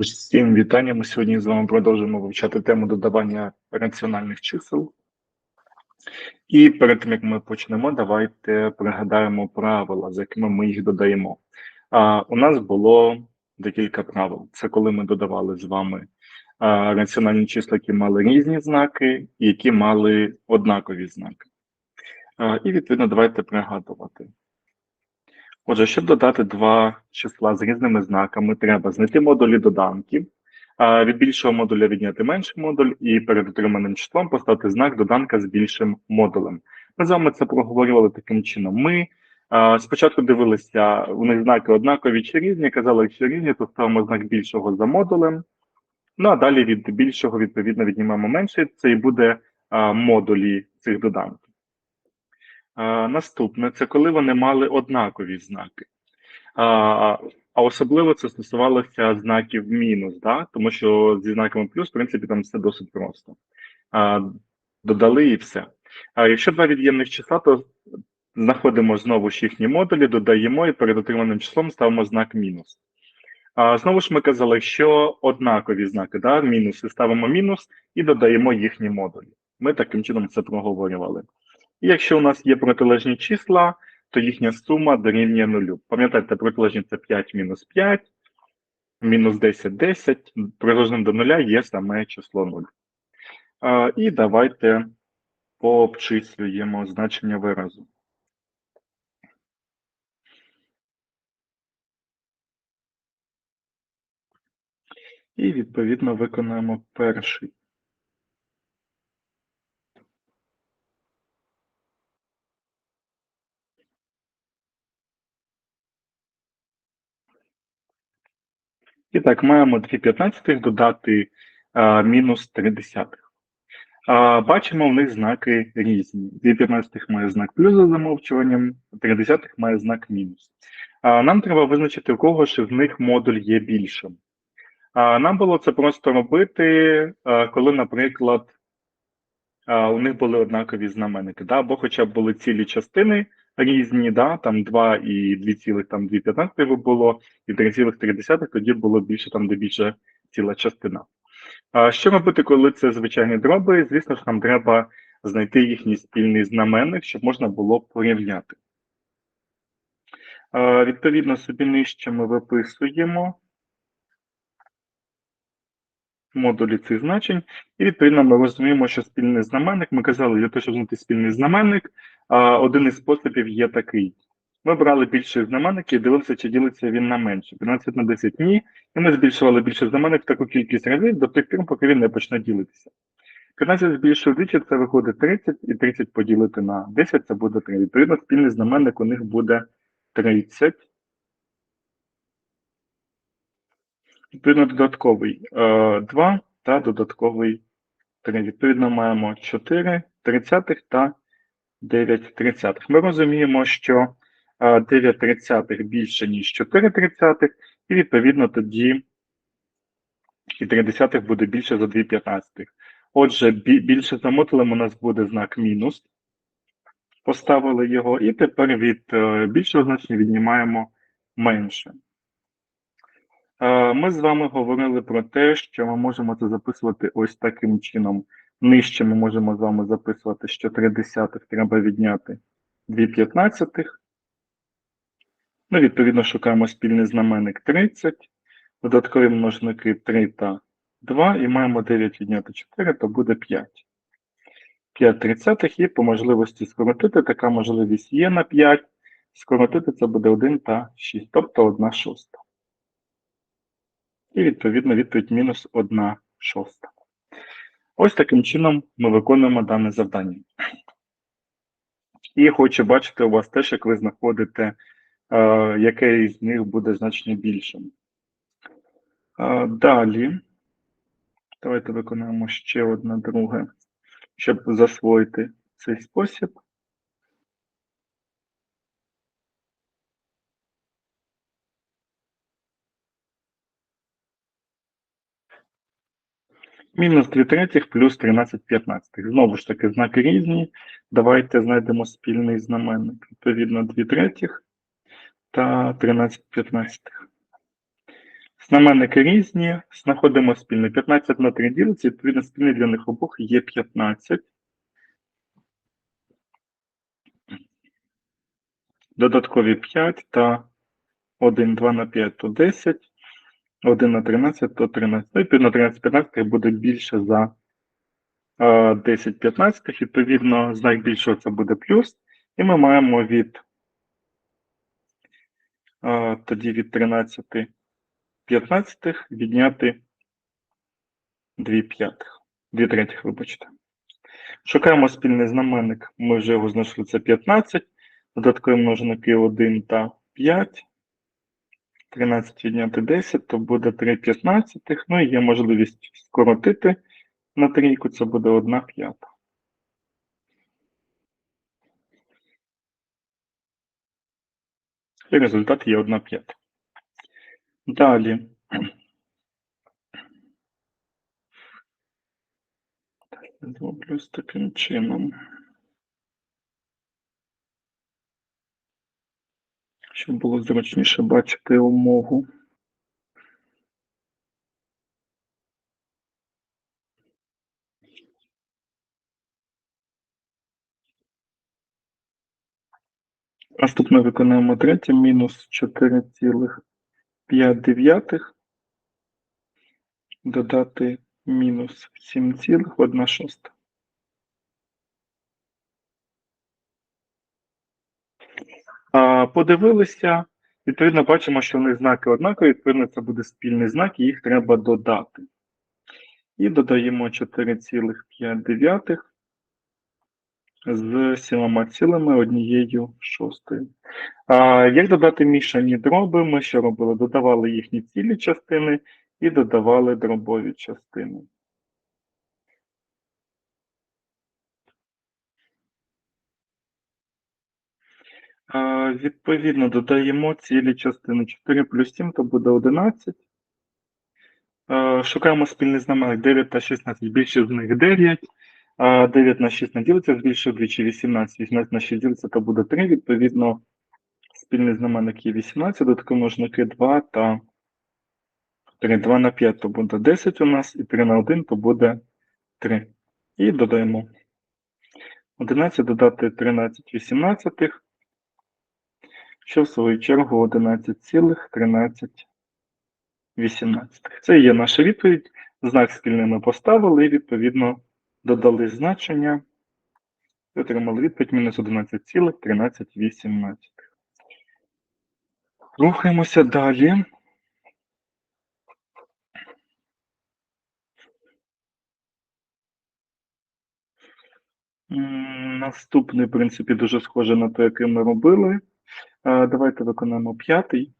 Всім вітання. Ми сьогодні з вами продовжуємо вивчати тему додавання раціональних чисел. І перед тим як ми почнемо, давайте пригадаємо правила, за якими ми їх додаємо. А, У нас було декілька правил. Це коли ми додавали з вами а, раціональні числа, які мали різні знаки, і які мали однакові знаки. А, І відповідно давайте пригадувати. Отже, щоб додати два числа з різними знаками, треба знайти модулі доданків, від більшого модуля відняти менший модуль, і перед отриманим числом поставити знак доданка з більшим модулем. Ми з вами це проговорювали таким чином. Ми спочатку дивилися, у них знаки однакові чи різні, казали, якщо різні, то ставимо знак більшого за модулем. Ну а далі від більшого, відповідно, віднімаємо менший, це і буде модулі цих доданків. Наступне це коли вони мали однакові знаки. А, а особливо це стосувалося знаків мінус, да? тому що зі знаками плюс, в принципі, там все досить просто. А, Додали і все. А якщо два від'ємних числа, то знаходимо знову ж їхні модулі, додаємо і перед отриманим числом ставимо знак мінус. А знову ж ми казали, що однакові знаки, да? мінуси ставимо мінус і додаємо їхні модулі. Ми таким чином це проговорювали. І якщо у нас є протилежні числа, то їхня сума дорівнює нулю. Пам'ятайте, протилежні це 5 мінус 5, мінус 10 10. Протилежним до нуля є саме число 0. А, І давайте пообчислюємо значення виразу. І відповідно виконаємо перший. І так, маємо 2 п'ятнадцятих додати а, мінус 3 десятих. А, бачимо, в них знаки різні. 2 п'ятнадцятих має знак плюс за замовчуванням, 3 десятих має знак мінус. А, нам треба визначити, у кого ж в них модуль є більшим. А, нам було це просто робити, коли, наприклад, у них були однакові знаменники, да? або хоча б були цілі частини різні, да? там 2 і 2,2 було, і 3,3, тоді було більше, там де більше ціла частина. А що робити, коли це звичайні дроби? Звісно ж, нам треба знайти їхній спільний знаменник, щоб можна було порівняти. А, відповідно, собі нижче ми виписуємо модулі цих значень, і відповідно ми розуміємо, що спільний знаменник, ми казали, для того, щоб знайти спільний знаменник, один із способів є такий. Ми брали більший знаменник і дивилися, чи ділиться він на менше. 15 на 10 ні. І ми збільшували більший знаменник в таку кількість разів до тих пір, поки він не почне ділитися. 15 збільшує двічі, це виходить 30, і 30 поділити на 10 це буде 3. Відповідно, спільний знаменник у них буде 30. Відповідно, додатковий 2 е, та додатковий 3. Відповідно, маємо 4 тридцятих та 9 тридцятих. Ми розуміємо, що 9 тридцятих більше, ніж 4 тридцятих, і відповідно тоді і 3 буде більше за 2 п'ятнадцятих. Отже, більше за у нас буде знак мінус. Поставили його, і тепер від е, більшого значення віднімаємо менше. Е, ми з вами говорили про те, що ми можемо це записувати ось таким чином. Нижче ми можемо з вами записувати, що 3 десятих треба відняти 2 п'ятнадцятих. Ну, відповідно, шукаємо спільний знаменник 30, додаткові множники 3 та 2, і маємо 9 відняти 4, то буде 5. 5 тридцятих і по можливості скоротити, така можливість є на 5. Скоротити це буде 1 та 6, тобто 1 шоста. І відповідно відповідь мінус 1 шоста. Ось таким чином ми виконуємо дане завдання. І хочу бачити у вас теж, як ви знаходите, е, яке із них буде значно більшим. Е, далі, давайте виконаємо ще одне друге, щоб засвоїти цей спосіб. Мінус 2 третіх плюс 13 п'ятнадцятих. Знову ж таки, знаки різні. Давайте знайдемо спільний знаменник. Відповідно, 2 третіх та 13 п'ятнадцятих. Знаменники різні, знаходимо спільне. 15 на 3 ділиться, відповідно, спільний для них обох є 15. Додаткові 5 та 1, 2 на 5 то 10, 1 на 13 то 13. Ну, відповідно, 13 15 буде більше за е, 10 15, відповідно, знак більшого це буде плюс. І ми маємо від е, тоді від 13 15 відняти 2 п'ятих. 2 третіх, вибачте. Шукаємо спільний знаменник. Ми вже його знайшли, це 15. Додаткові множники 1 та 5. 13 відняти 10, то буде 3 п'ятнадцятих. Ну і є можливість скоротити на трійку, це буде 1 п'ята. І результат є 1 п'ята. Далі. Зроблю з таким чином. Щоб було зручніше бачити умову. Наступне виконаємо третє, мінус 4,5 додати мінус 7,1 шоста. А, Подивилися, відповідно, бачимо, що в них знаки однакові, відповідно, це буде спільний знак, і їх треба додати. І додаємо 4,5 з сімома цілими однією шостою. А, Як додати мішані дроби? Ми що робили? Додавали їхні цілі частини і додавали дробові частини. Відповідно, додаємо цілі частини 4 плюс 7, то буде 11. Шукаємо спільний знаменник 9 та 16. Більше з них 9. 9 на 6 не ділиться, збільшує вдвічі 18. 18 на 6 ділиться, то буде 3. Відповідно, спільний знаменник є 18, додаткові множники 2 та 3. 2 на 5 то буде 10 у нас, і 3 на 1 то буде 3. І додаємо 11 додати 13 18, що в свою чергу 11,13 18. Це є наша відповідь. Знак спільний ми поставили і відповідно додали значення. І отримали відповідь мінус 11,13 18. Рухаємося далі. Наступний, в принципі, дуже схоже на те, який ми робили. Давайте виконаємо п'ятий.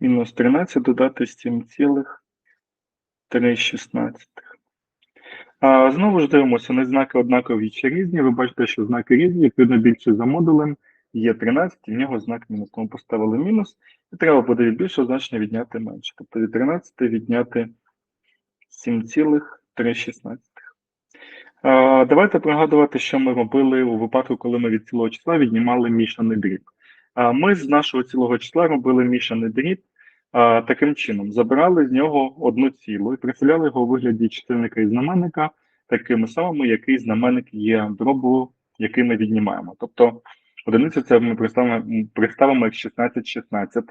Мінус 13 додати 7,316. Знову ж дивимося, не знаки однакові чи різні. Ви бачите, що знаки різні, відповідно більше за модулем. Є 13, і в нього знак мінус. Тому поставили мінус, і треба буде від більшого значення відняти менше. Тобто від 13 відняти 7,3. 3,16. Давайте пригадувати, що ми робили у випадку, коли ми від цілого числа віднімали мішаний дріб. Ми з нашого цілого числа робили мішаний дріб таким чином: забирали з нього одну цілу і прихиляли його у вигляді чисельника і знаменника такими самими, який знаменник є дробу, який ми віднімаємо. Тобто одиницю це ми представимо, представимо як 16 16.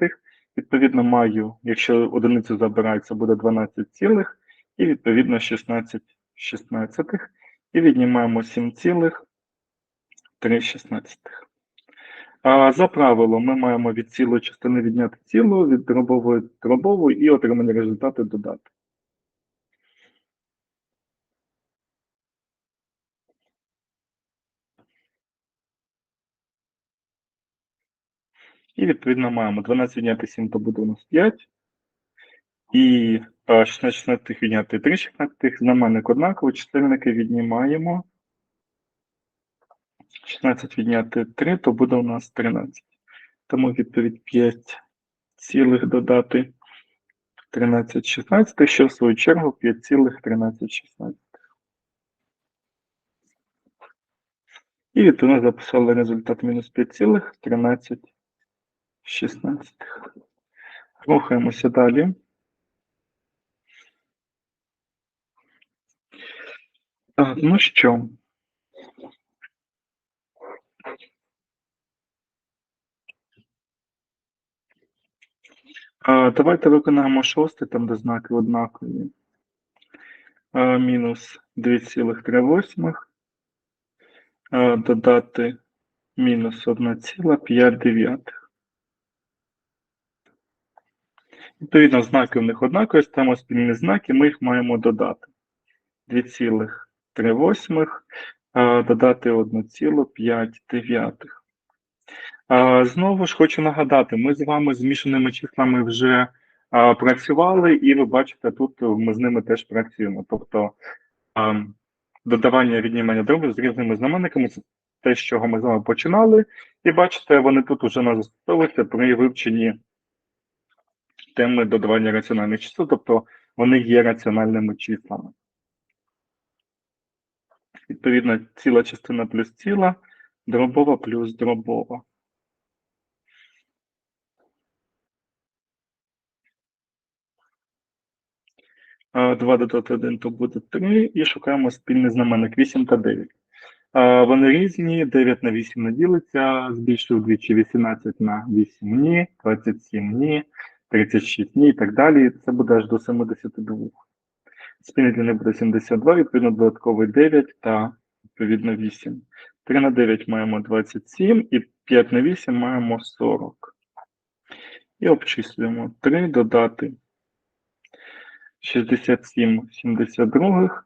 Відповідно, маю, якщо одиницю забирається, буде 12 цілих і відповідно 16 шістнадцятих. І віднімаємо 7,316. А за правилом ми маємо від цілої частини відняти цілу, від дробової дробову і отримані результати додати. І відповідно маємо 12 відняти 7, то буде у нас 5. І 16 16 відняти 3 16 знаменник однаково, чисельники віднімаємо. 16 відняти 3, то буде у нас 13. Тому відповідь 5 цілих додати 13 16, що в свою чергу 5 цілих 13 16. І відповідно записали результат мінус 5,13. 16. Рухаємося далі. Ну що? Давайте виконаємо шосте, там де знаки однакові. Мінус 2,3. Додати мінус 1,5. Відповідно, знаки в них однакові, ставимо спільні знаки, ми їх маємо додати. 2,3 а, додати 1,5. Знову ж хочу нагадати, ми з вами змішаними числами вже працювали, і ви бачите, тут ми з ними теж працюємо. Тобто додавання віднімання дробів з різними знаменниками це те, з чого ми з вами починали. І бачите, вони тут вже нас застосовуються при вивченні теми додавання раціональних чисел, тобто вони є раціональними числами. Відповідно, ціла частина плюс ціла, дробова плюс дробова. А, 2 додати 1 то буде 3, і шукаємо спільний знаменник 8 та 9. А, Вони різні, 9 на 8 не ділиться, збільшив вдвічі 18 на 8 ні, 27 ні, 36 ні і так далі. Це буде аж до 72. Спільний для них буде 72, відповідно додатковий 9 та відповідно 8. 3 на 9 маємо 27 і 5 на 8 маємо 40. І обчислюємо 3 додати 67 72.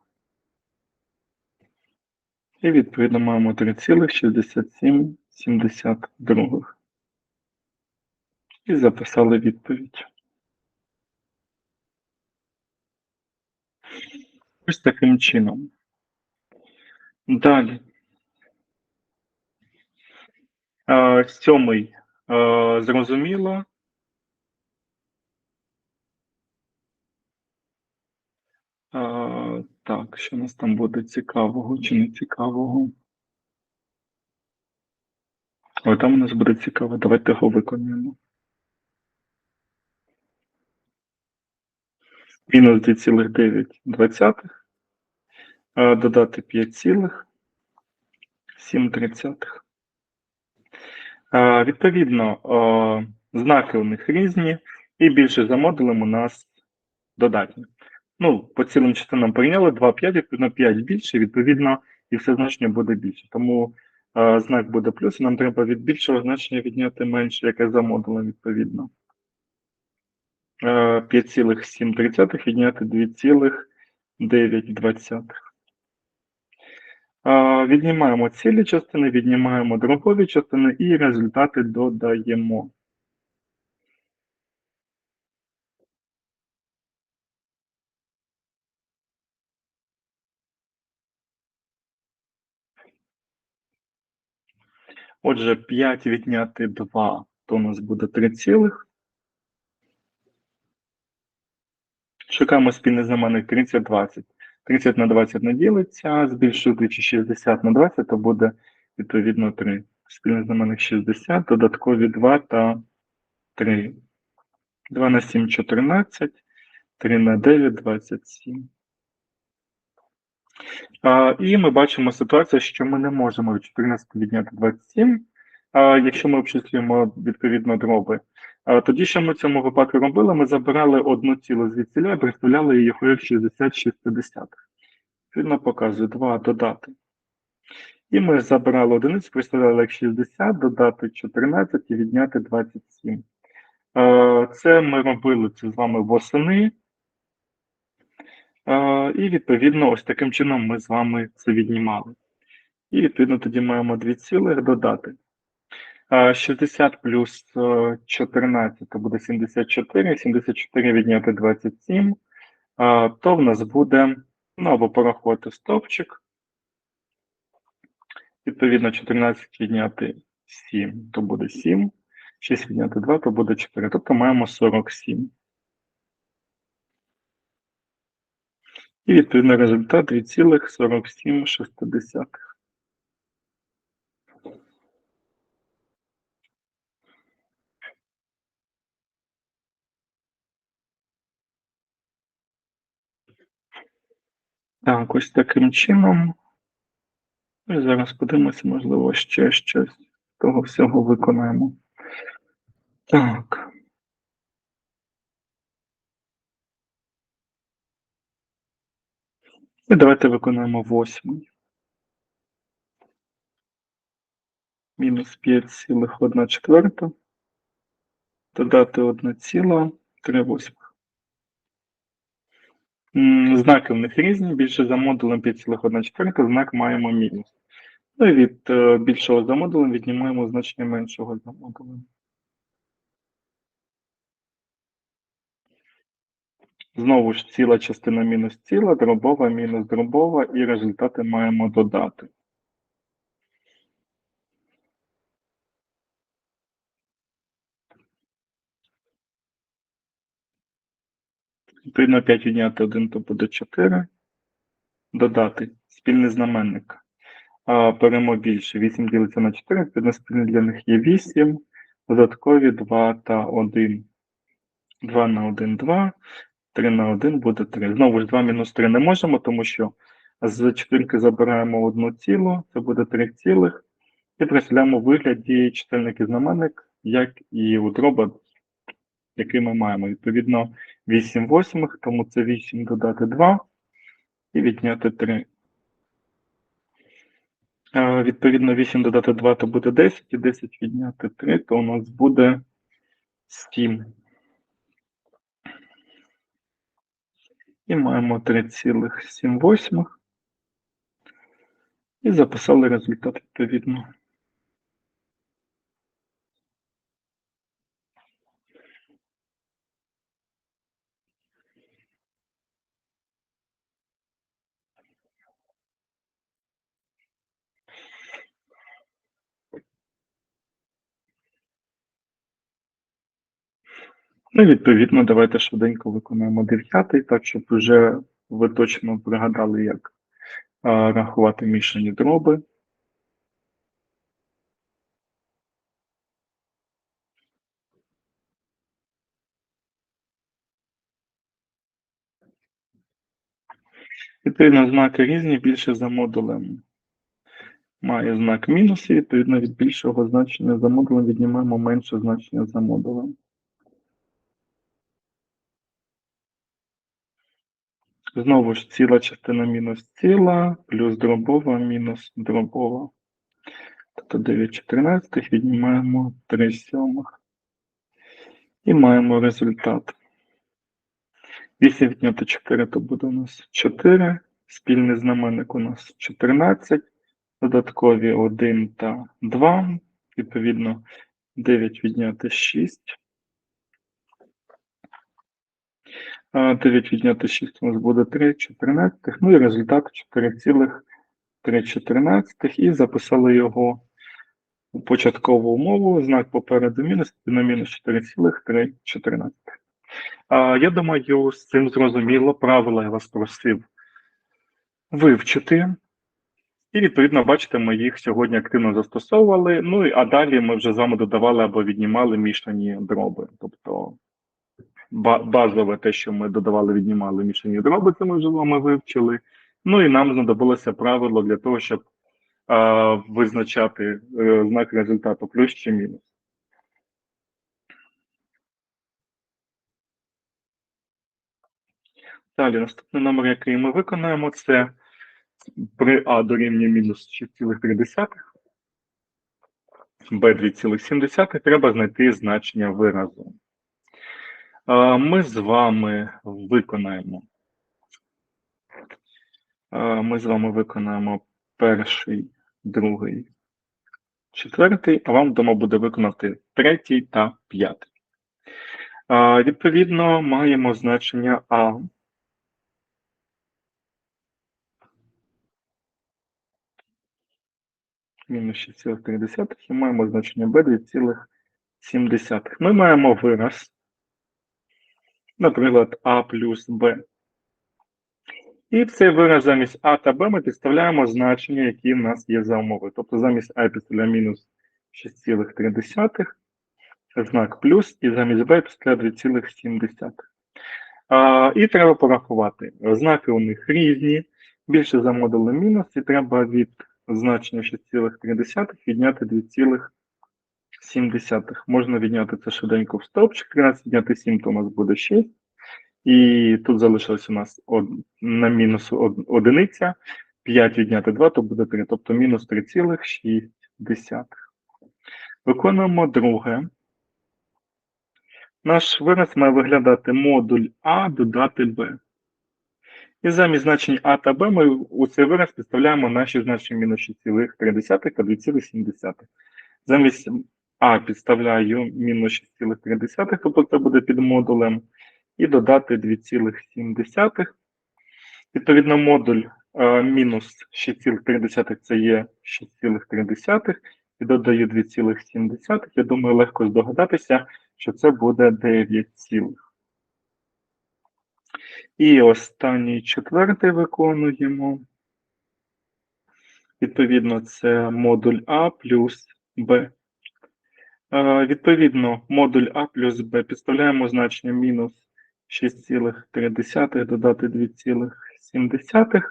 І відповідно маємо 3,67 72. І записали відповідь. Ось таким чином. Далі. Сьомий. Зрозуміло. Так, що у нас там буде цікавого чи не цікавого? Ой, там у нас буде цікаво. Давайте його виконуємо. Мінус 2,9 е, додати 5,7. Е, Відповідно, е, знаки у них різні, і більше за модулем у нас додатні. Ну, по цілим частинам прийняли 2,5, відповідно 5 більше, відповідно, і все значення буде більше. Тому е, знак буде плюс, і нам треба від більшого значення відняти менше, яке за модулем, відповідно. Е, 5,7 відняти 2,9. Віднімаємо цілі частини, віднімаємо дробові частини і результати додаємо. Отже, 5 відняти 2, то у нас буде 3 цілих. Шукаємо спільний знаменник 30, 20. 30 на 20 не ділиться, збільшуючи 60 на 20, то буде відповідно 3. Спільний знаменник 60, додаткові 2 та 3. 2 на 7 – 14, 3 на 9 – 27. А, І ми бачимо ситуацію, що ми не можемо від 14 відняти 27, а, якщо ми обчислюємо відповідно дроби. Тоді, що ми в цьому випадку робили, ми забирали одну цілу звідсіля і представляли її як 66 50. Відповідно, показує 2 додати. І ми забирали одиницю, представляли як 60, додати 14 і відняти 27. Це ми робили це з вами восени. Е, І відповідно, ось таким чином ми з вами це віднімали. І відповідно тоді маємо дві цілих додати. Е, 60 плюс е, 14 то буде 74, 74 відняти 27, е, то в нас буде, ну або порахувати стовпчик. Відповідно, 14 відняти 7, то буде 7, 6 відняти 2, то буде 4. Тобто маємо 47. І відповідно результат 2,47. Так, ось таким чином. І зараз подивимося, можливо, ще щось з того всього виконаємо. Так. І давайте виконаємо восьмий. Мінус 5,1 четверта. Додати 1,3 восьмих. М, Знаки в них різні. Більше за модулем 5,1 знак маємо мінус. Ну і від е, більшого за модулем віднімаємо значення меншого за модулем. Знову ж ціла частина мінус ціла, дробова мінус дробова, і результати маємо додати. Відповідно, 5 відняти 1, то буде 4. Додати спільний знаменник. А, беремо більше. 8 ділиться на 4, відповідно, спільний для них є 8. Додаткові 2 та 1. 2 на 1 – 2. 3 на 1 буде 3. Знову ж 2 мінус 3 не можемо, тому що з четвірки забираємо одну цілу, це буде 3 цілих. І представляємо вигляді чисельник і знаменник, як і у який ми маємо. Відповідно, 8 восьмих, тому це 8 додати 2 і відняти 3. Е, Відповідно, 8 додати 2 то буде 10, і 10 відняти 3, то у нас буде 7. І маємо 3,7 восьмих. І записали результат відповідно. Ну, відповідно, давайте швиденько виконаємо дев'ятий, так, щоб вже ви точно пригадали, як а, рахувати мішані дроби. Відповідно, знаки різні, більше за модулем має знак мінус, і відповідно від більшого значення за модулем віднімаємо менше значення за модулем. Знову ж ціла частина мінус ціла, плюс дробова, мінус дробова. Тобто 9 чотирнадцятих віднімаємо 3 сьомих. І маємо результат. 8 відняти 4, то буде у нас 4. Спільний знаменник у нас 14. Додаткові 1 та 2. Відповідно, 9 відняти 6. 9 відняти 6 у нас буде 3 14. Ну і результат 4,314. І записали його у початкову умову. Знак попереду мінус, на мінус 4,314. Я думаю, з цим зрозуміло. Правила я вас просив вивчити. І, відповідно, бачите, ми їх сьогодні активно застосовували. Ну і а далі ми вже з вами додавали або віднімали мішані дроби. Тобто базове те, що ми додавали, віднімали мішані дроби, це ми вже з вами вивчили. Ну і нам знадобилося правило для того, щоб а, визначати е, знак результату плюс чи мінус. Далі наступний номер, який ми виконаємо, це при А дорівнює мінус 6,3, Б 2,7, треба знайти значення виразу. А, Ми з вами виконаємо. Ми з вами виконаємо перший, другий, четвертий, а вам вдома буде виконати третій та п'ятий. Відповідно, маємо значення А. Мінус 6,3 і маємо значення Б 2,7. Ми маємо вираз, наприклад, А плюс Б. І в цей вираз замість А та Б ми підставляємо значення, які в нас є за умови. Тобто замість А підставляємо мінус 6,3, знак плюс, і замість Б підставляємо 2,7. А, і треба порахувати. Знаки у них різні. більше за модулем мінус, і треба від значення 6,3 відняти 2,7. Можна відняти це швиденько в стовпчик, 13 відняти 7, то у нас буде 6. І тут залишилось у нас од, на мінус од, одиниця, 5 відняти 2, то буде 3, тобто мінус 3,6. Виконуємо друге. Наш вираз має виглядати модуль А додати Б. І замість значень А та Б ми у цей вираз підставляємо наші значення мінус 6,3 та 2,7. Замість А підставляю мінус 6,3, тобто це буде під модулем, і додати 2,7. Відповідно, модуль е, мінус 6,3 це є 6,3, і додаю 2,7. Я думаю, легко здогадатися, що це буде 9 цілих. І останній четвертий виконуємо. Відповідно, це модуль А плюс Б. Е, Відповідно, модуль А плюс Б підставляємо значення мінус 6,3 додати 2,7.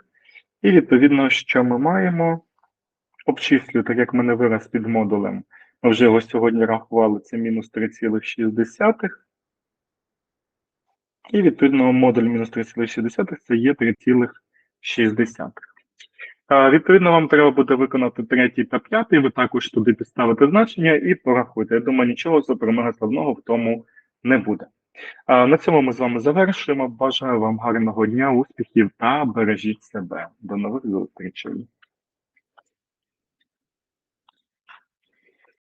І відповідно, що ми маємо? Обчислюю, так як в мене вираз під модулем. Ми вже його сьогодні рахували, це мінус 3,6. І відповідно модуль мінус 3,6 це є 3,6. Відповідно, вам треба буде виконати третій та п'ятий, ви також туди підставите значення і порахуйте. Я думаю, нічого супермега складного в тому не буде. На цьому ми з вами завершуємо. Бажаю вам гарного дня, успіхів та бережіть себе. До нових зустрічей.